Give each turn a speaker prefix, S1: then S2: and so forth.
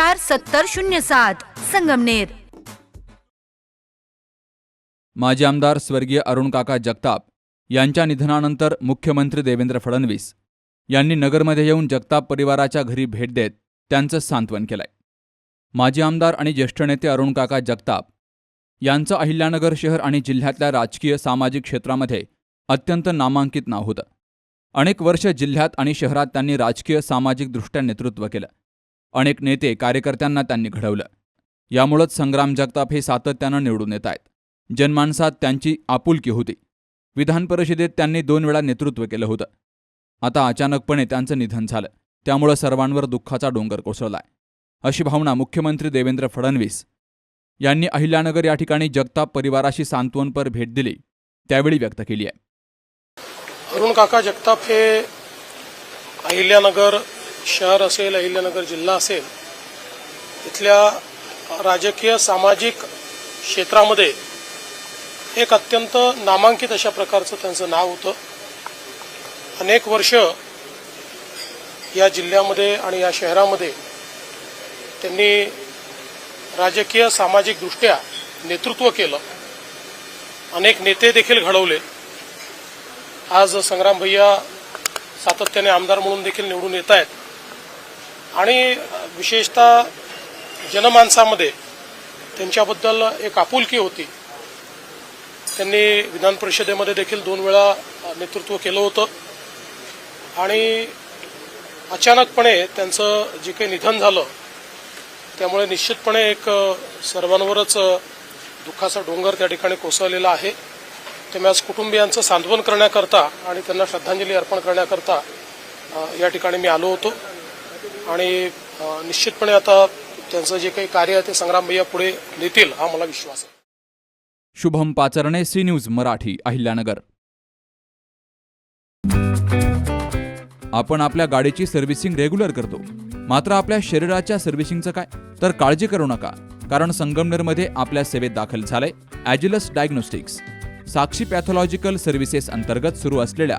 S1: चार सत्तर शून्य सात. संगमनेर.
S2: माजी आमदार स्वर्गीय अरुण काका जगताप यांच्या निधनानंतर मुख्यमंत्री देवेंद्र फडणवीस यांनी नगरमध्ये येऊन जगताप परिवाराच्या घरी भेट देत त्यांचं सांत्वन केलंय. माजी आमदार आणि ज्येष्ठ नेते अरुण काका जगताप यांचं अहिल्यानगर शहर आणि जिल्ह्यातल्या राजकीय सामाजिक क्षेत्रामध्ये अत्यंत नामांकित नाव होतं. अनेक वर्ष जिल्ह्यात आणि शहरात त्यांनी राजकीय सामाजिकदृष्ट्या नेतृत्व केलं. अनेक नेते कार्यकर्त्यांना त्यांनी घडवलं. यामुळंच संग्राम जगताप हे सातत्यानं निवडून येत आहेत. जनमानसात त्यांची आपुलकी होती. विधान परिषदेत त्यांनी दोन वेळा नेतृत्व केलं होतं. आता अचानकपणे त्यांचं निधन झालं. त्यामुळं सर्वांवर दुःखाचा डोंगर कोसळलाय. अशी भावना मुख्यमंत्री देवेंद्र फडणवीस यांनी अहिल्यानगर या ठिकाणी जगताप परिवाराशी सांत्वनपर भेट दिली त्यावेळी व्यक्त केली आहे.
S3: अरुण काका जगताप हे अहिल्यानगर शहर असेल अहिल्यानगर जिल्हा असेल इथल्या राजकीय सामाजिक क्षेत्रामध्ये एक अत्यंत नामांकित अशा प्रकारचं त्यांचं नाव होतं. अनेक वर्ष या जिल्ह्यामध्ये आणि या शहरामध्ये त्यांनी राजकीय सामाजिकदृष्ट्या नेतृत्व केलं. अनेक नेते देखील घडवले. आज संग्राम भैया सातत्याने आमदार म्हणून देखील निवडून येत आहेत. आणि विशेषतः जनमानसामध्ये त्यांच्याबद्दल एक आपुलकी होती. त्यांनी विधान परिषदेमध्ये देखील दोन वेळा नेतृत्व केलं होतं. आणि अचानकपणे त्यांचं जे काही निधन झालं त्यामुळे निश्चितपणे एक सर्वांवरच दुःखाचा डोंगर त्या ठिकाणी कोसळलेला आहे. ते आज कुटुंबियांचं सांत्वन करण्याकरता आणि त्यांना श्रद्धांजली अर्पण करण्याकरता या ठिकाणी मी आलो होतो. आणि निश्चितपणे आता त्यांचं जे काही कार्य आहे ते संग्राम भैया पुढे नेतील हा मला विश्वास आहे.
S2: Shubham Pacharne C news Marathi Ahilyanagar. आपण आपल्या गाडीची सर्व्हिसिंग रेग्युलर करतो. मात्र आपल्या शरीराच्या सर्व्हिसिंगचं काय? तर काळजी करू नका कारण संगमनेरमध्ये आपल्या सेवेत दाखल झालंय Agilus diagnostics. Sakshi pathological services अंतर्गत सुरू असलेल्या